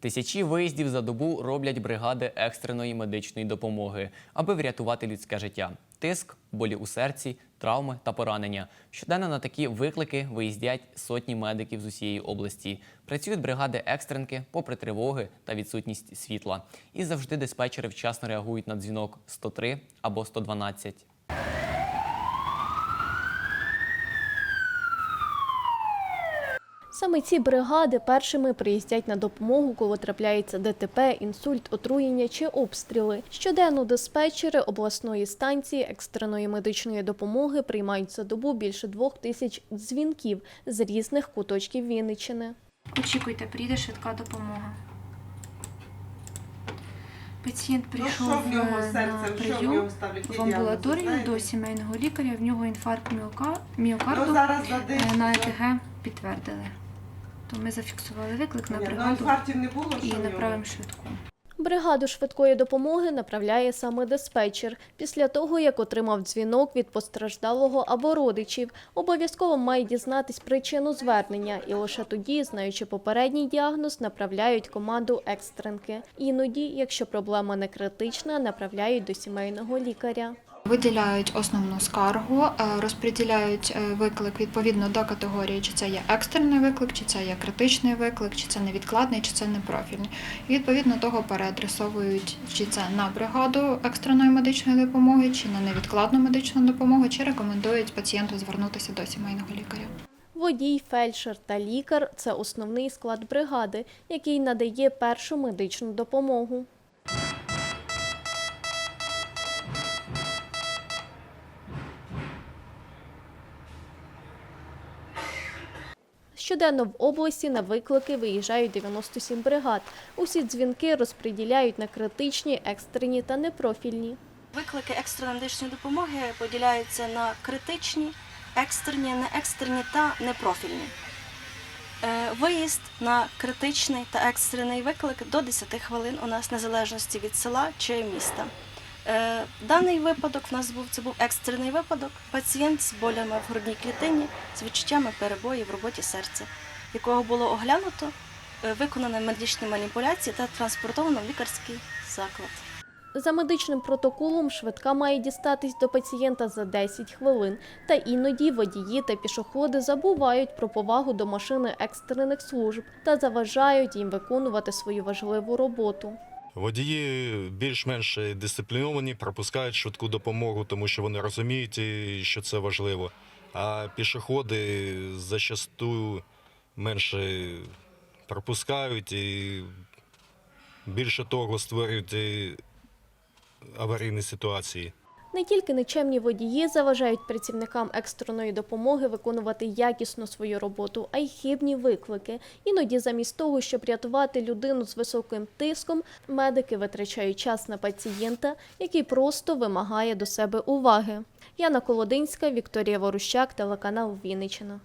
Тисячі виїздів за добу роблять бригади екстреної медичної допомоги, аби врятувати людське життя. Тиск, болі у серці, травми та поранення. Щоденно на такі виклики виїздять сотні медиків з усієї області. Працюють бригади екстренки попри тривоги та відсутність світла. І завжди диспетчери вчасно реагують на дзвінок 103 або 112. Саме ці бригади першими приїздять на допомогу, коли трапляється ДТП, інсульт, отруєння чи обстріли. Щоденно диспетчери обласної станції екстреної медичної допомоги приймають за добу більше двох тисяч дзвінків з різних куточків Вінниччини. Очікуйте, прийде швидка допомога. Пацієнт Ну, прийшов з на прийом в амбулаторію до сімейного лікаря. В нього інфаркт міока- Ну, зараз за е, на ЕКГ підтвердили. То ми зафіксували виклик на бригаду інфарктів не було, і направимо швидку. Бригаду швидкої допомоги направляє саме диспетчер. Після того, як отримав дзвінок від постраждалого або родичів, обов'язково має дізнатись причину звернення і лише тоді, знаючи попередній діагноз, направляють команду екстренки. Іноді, якщо проблема не критична, направляють до сімейного лікаря. Виділяють основну скаргу, е, розподіляють е, виклик відповідно до категорії, чи це є екстрений виклик, чи це є критичний виклик, чи це невідкладний, чи це непрофільний. І відповідно того переадресовують чи це на бригаду екстреної медичної допомоги, чи на невідкладну медичну допомогу, чи рекомендують пацієнту звернутися до сімейного лікаря. Водій, фельдшер та лікар це основний склад бригади, який надає першу медичну допомогу. Щоденно в області на виклики виїжджають 97 бригад. Усі дзвінки розподіляють на критичні, екстрені та непрофільні. Виклики екстреної медичної допомоги поділяються на критичні, екстрені, неекстрені та непрофільні. Е, Виїзд на критичний та екстрений виклик до 10 хвилин у нас незалежності від села чи міста. Е, Даний випадок в нас був це був екстрений випадок. Пацієнт з болями в грудній клітині з відчуттями перебоїв в роботі серця, якого було оглянуто, е, виконано медичні маніпуляції та транспортовано в лікарський заклад. За медичним протоколом швидка має дістатись до пацієнта за 10 хвилин. Та іноді водії та пішоходи забувають про повагу до машини екстрених служб та заважають їм виконувати свою важливу роботу. Водії більш-менш дисципліновані, пропускають швидку допомогу, тому що вони розуміють, що це важливо. А пішоходи зачасту менше пропускають і більше того створюють аварійні ситуації. Не тільки нечемні водії заважають працівникам екстреної допомоги виконувати якісно свою роботу, а й хибні виклики. Іноді, замість того, щоб рятувати людину з високим тиском, медики витрачають час на пацієнта, який просто вимагає до себе уваги. Яна Колодинська, Вікторія Ворущак, телеканал Вінниччина.